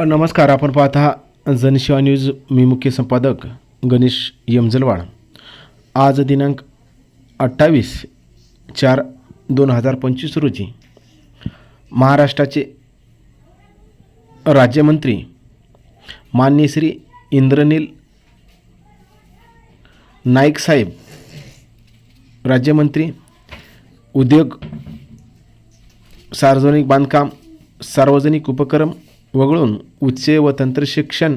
नमस्कार आपण पाहता जनशिवा न्यूज. मी मुख्य संपादक गणेश यमजलवाड. आज दिनांक अठ्ठावीस चार दोन हजार पंचवीस रोजी महाराष्ट्राचे राज्यमंत्री मान्य श्री इंद्रनील नाईक साहेब राज्यमंत्री उद्योग सार्वजनिक बांधकाम सार्वजनिक उपक्रम वगळून उच्च व तंत्रशिक्षण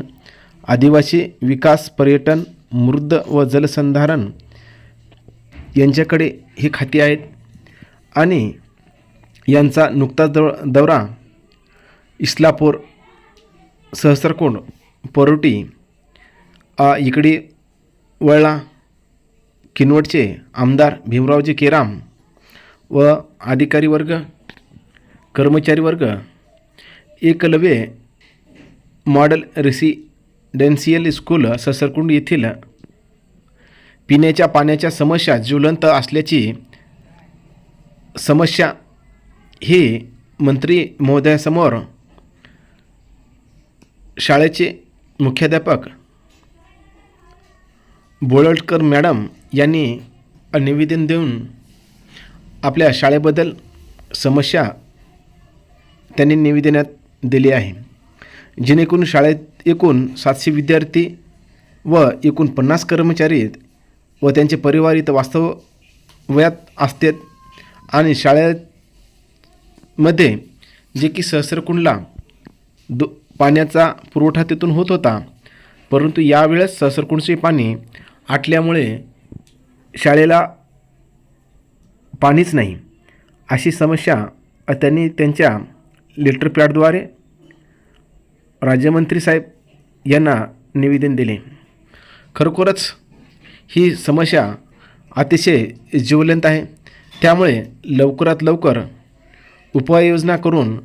आदिवासी विकास पर्यटन मृद व जलसंधारण यांच्याकडे ही खाती आहेत. आणि यांचा नुकताच दौ दौरा इस्लापूर सहस्रकोंड परोटी आ, इकडे वळला किनवटचे आमदार भीमरावजी केराम व अधिकारी वर्ग कर्मचारी वर्ग Eklavya model residential school Sasarkund येथील पिण्याच्या पाण्याच्या समस्या ज्वलंत असल्याची समस्या हे मंत्री महोदयासमोर शाळेचे मुख्याध्यापक बोळटकर मॅडम यांनी निवेदन देऊन आपल्या शाळेबद्दल समस्या त्यांनी निवेदनात दिली आहे. जेणेकरून शाळेत एकूण सातशे विद्यार्थी व एकूण पन्नास कर्मचारी आहेत व त्यांचे परिवार इथं वास्तव्यात असतात. आणि शाळेमध्ये जे की सहस्रकुंडला दो पाण्याचा पुरवठा तिथून होत होता. परंतु यावेळेस सहस्रकुंडचे पाणी आटल्यामुळे शाळेला पाणीच नाही. अशी समस्या त्यांनी त्यांच्या लेटर पॅडद्वारे राज्यमंत्री साहेब यांना निवेदन दिले. खरोखरच ही समस्या अतिशय ज्वलंत आहे. त्यामुळे लवकरात लवकर उपाययोजना करून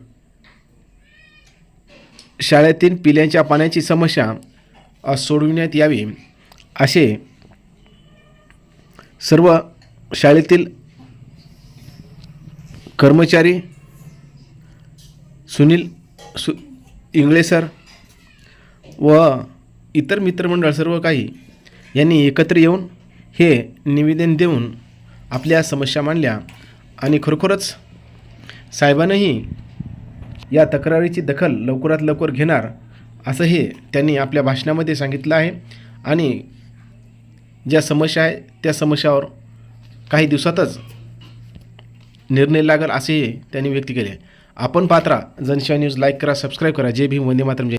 शाळेतील पिल्यांच्या पाण्याची समस्या सोडविण्यात यावी असे सर्व शाळेतील कर्मचारी सुनील सु इंगळे सर व इतर मित्रमंडळ सर्व काही यांनी एकत्र येऊन हे निवेदन देऊन आपल्या समस्या मांडल्या आणि खरोखरच साहेबांनाही या तक्रारीची दखल लवकरात लवकर घेणार असं हे त्यांनी आपल्या भाषणामध्ये सांगितलं आहे. आणि ज्या समस्या आहे त्या समस्यावर काही दिवसातच निर्णय लागेल असेही त्यांनी व्यक्त केले आपण पात्रा जनशिवा न्यूज लाईक करा सबस्क्राईब करा. जे भीम वंदे मातरम जय